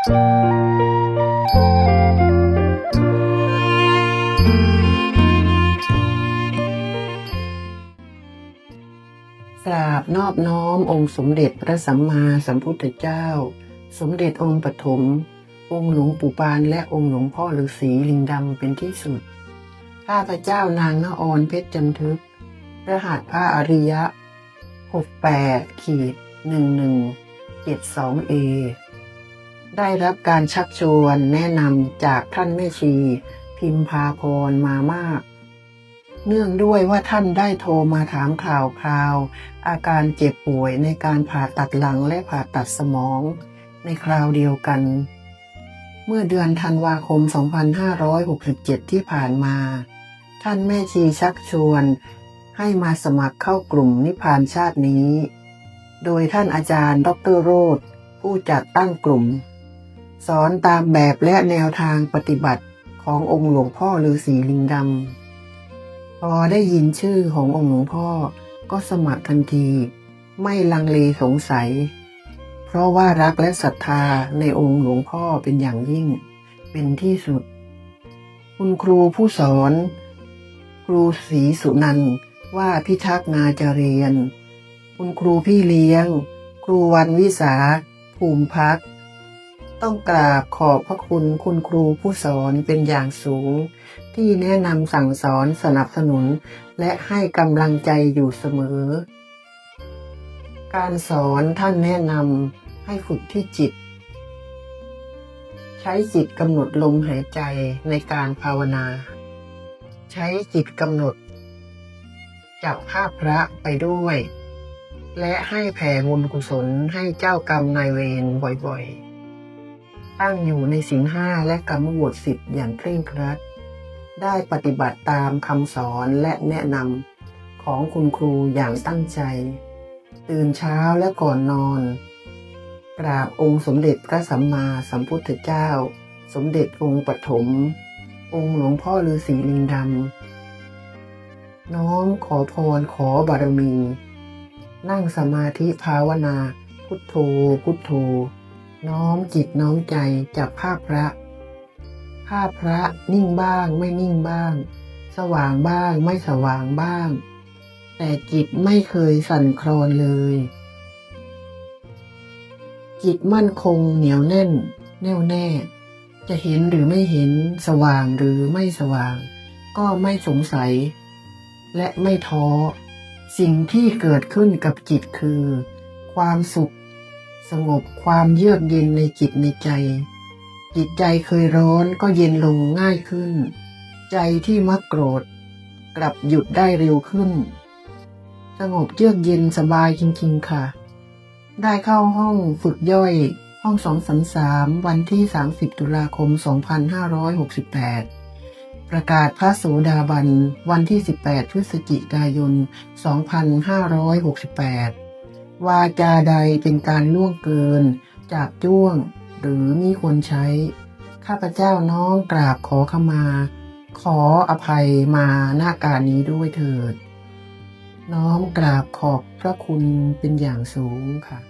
กราบนอบน้อมองค์สมเด็จพระสัมมาสัมพุทธเจ้า สมเด็จองค์ปฐม องค์หลวงปู่ปานและองค์หลวงพ่อฤาษีลิงดำเป็นที่สุด ข้าพเจ้านางนออนเพชรจันทึก รหัสพระอริยะ 68ขีด1172เอ ได้รับการชักชวนแนะนำจากท่านแม่ชี พิมพาพรมามาก เนื่องด้วยว่าท่านได้โทรมาถามข่าวคราว อาการเจ็บป่วยในการผ่าตัดหลังและผ่าตัดสมอง ในคราวเดียวกัน เมื่อเดือนธันวาคม 2567 ที่ผ่านมา ท่านแม่ชีชักชวน ให้มาสมัครเข้ากลุ่มนิพพานชาตินี้ โดยท่านอาจารย์ ดรโรธผู้จัดตั้งกลุ่ม สอนตามแบบและแนวทางปฏิบัติขององค์หลวงพ่อฤาษีลิงดำ พอได้ยินชื่อขององค์หลวงพ่อก็สมัครทันที ไม่ลังเลสงสัย เพราะว่ารักและศรัทธาในองค์หลวงพ่อเป็นอย่างยิ่ง เป็นที่สุด คุณครูผู้สอน ครูศรีสุนันว่าพิทักษ์นาจะเรียน คุณครูพี่เลี้ยง ครูวันวิสา ภูมิพัก ต้องกราบขอบพระคุณคุณครูผู้สอนเป็นอย่างสูง ที่แนะนำสั่งสอนสนับสนุน และให้กำลังใจอยู่เสมอ การสอนท่านแนะนำให้ฝึกที่จิต ใช้จิตกำหนดลมหายใจในการภาวนา ใช้จิตกำหนด จับภาพพระไปด้วย และให้แผ่บุญกุศลให้เจ้ากรรมนายเวรบ่อยๆ ตั้งอยู่ในศีลห้าและกรรมบวชสิบอย่างเคร่งครัด ได้ปฏิบัติตามคำสอนและแนะนำของคุณครูอย่างตั้งใจ ตื่นเช้าและก่อนนอน กราบองค์สมเด็จพระสัมมาสัมพุทธเจ้า สมเด็จองค์ปฐม องค์หลวงพ่อฤาษีลิงดำ น้อมขอพรขอบารมี นั่งสมาธิภาวนา พุทโธ พุทโธ น้อมจิตน้อมใจจับภาพพระ ภาพพระนิ่งบ้างไม่นิ่งบ้าง สว่างบ้างไม่สว่างบ้าง แต่จิตไม่เคยสั่นคลอนเลย จิตมั่นคงเหนียวแน่น แน่วแน่ จะเห็นหรือไม่เห็นสว่างหรือไม่สว่าง ก็ไม่สงสัย และไม่ท้อ สิ่งที่เกิดขึ้นกับจิตคือ ความสุข สงบความเยือกเย็นในจิตในใจ จิตใจเคยร้อนก็เย็นลงง่ายขึ้น ใจที่มักโกรธ กลับหยุดได้เร็วขึ้น สงบเยือกเย็นสบายจริง ๆ ค่ะ ได้เข้าห้องฝึกย่อยห้องสองสามสามวันที่ 30 ตุลาคม 2568 ประกาศพระโสดาบัน วันที่ 18 พฤศจิกายน 2568 วาจาใดเป็นการล่วงเกิน จากจ้วง หรือมีควรใช้ ข้าพเจ้าน้องกราบขอขมา ขออภัยมาหน้าการนี้ด้วยเถิด น้อมกราบขอบพระคุณเป็นอย่างสูงค่ะ